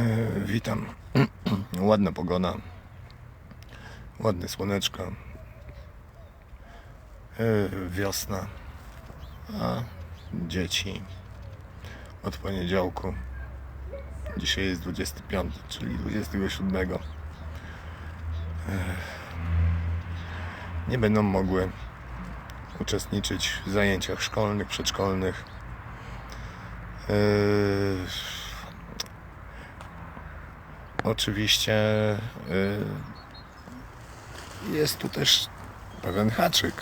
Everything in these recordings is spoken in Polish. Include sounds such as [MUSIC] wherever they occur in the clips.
E, Witam. [CLEARS THROAT] Ładna pogoda. Ładne słoneczko. E, Wiosna. A dzieci od poniedziałku. Dzisiaj jest 25, czyli 27. E, Nie będą mogły uczestniczyć w zajęciach szkolnych, przedszkolnych. Oczywiście y, jest tu też pewien haczyk.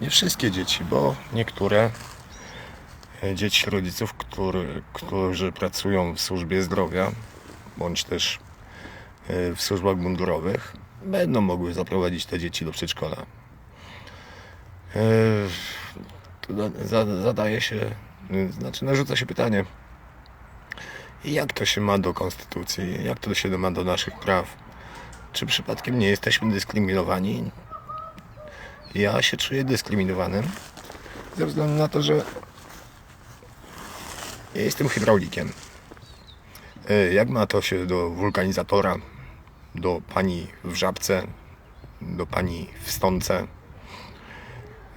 Nie wszystkie dzieci, bo niektóre y, dzieci rodziców, który, którzy pracują w służbie zdrowia bądź też y, w służbach mundurowych, będą mogły zaprowadzić te dzieci do przedszkola. Zadaje się, znaczy narzuca się pytanie, jak to się ma do konstytucji? Jak to się ma do naszych praw? Czy przypadkiem nie jesteśmy dyskryminowani? Ja się czuję dyskryminowany ze względu na to, że ja jestem hydraulikiem. E, Jak ma to się do wulkanizatora, do pani w żabce, do pani w stonce?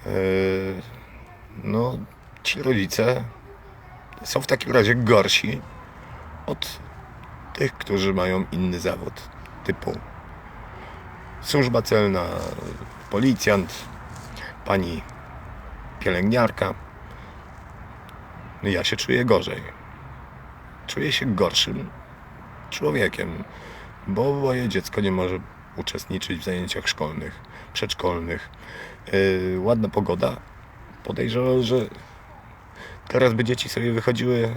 E, No, ci rodzice są w takim razie gorsi od tych, którzy mają inny zawód, typu służba celna, policjant, pani pielęgniarka. No ja się czuję gorzej. Czuję się gorszym człowiekiem, bo moje dziecko nie może uczestniczyć w zajęciach szkolnych, przedszkolnych. Yy, ładna pogoda. Podejrzewam, że Teraz by dzieci sobie wychodziły y,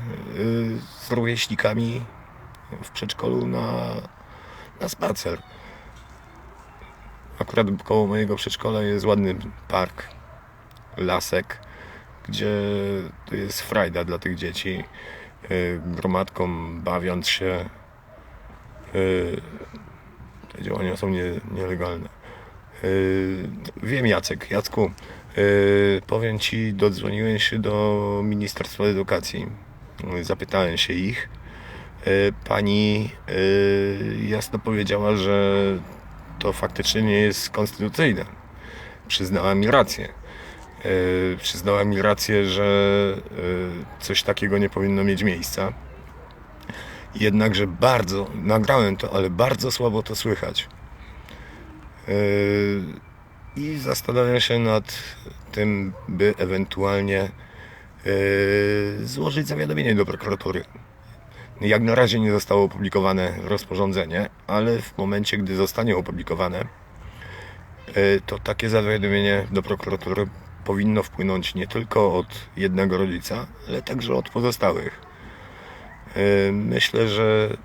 z rówieśnikami w przedszkolu na, na spacer. Akurat koło mojego przedszkola jest ładny park, lasek, gdzie jest frajda dla tych dzieci. y, Gromadką bawiąc się. y, Te działania są nie, nielegalne. Wiem Jacek, Jacku, powiem Ci, dodzwoniłem się do Ministerstwa Edukacji. Y, Zapytałem się ich. Y, Pani jasno powiedziała, że to faktycznie nie jest konstytucyjne. Przyznała mi rację. Przyznała mi rację, że coś takiego nie powinno mieć miejsca. Jednakże bardzo, nagrałem to, ale bardzo słabo to słychać. I zastanawiam się nad tym, by ewentualnie yy, złożyć zawiadomienie do prokuratury. Jak na razie nie zostało opublikowane rozporządzenie, ale w momencie, gdy zostanie opublikowane, yy, to takie zawiadomienie do prokuratury powinno wpłynąć nie tylko od jednego rodzica, ale także od pozostałych. Yy, Myślę, że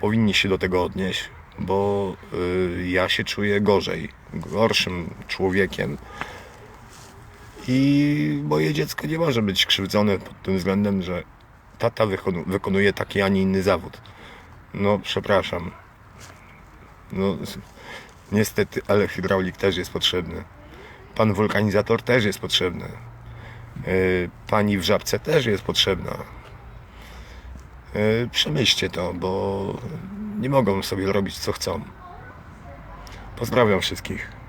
powinni się do tego odnieść, bo ja się czuję gorzej, gorszym człowiekiem i moje dziecko nie może być krzywdzone pod tym względem, że tata wykonu- wykonuje taki, a nie inny zawód. No, przepraszam. No, niestety, ale hydraulik też jest potrzebny. Pan wulkanizator też jest potrzebny. Y, Pani w żabce też jest potrzebna. E, Przemyślcie to, bo nie mogą sobie robić co chcą. Pozdrawiam wszystkich.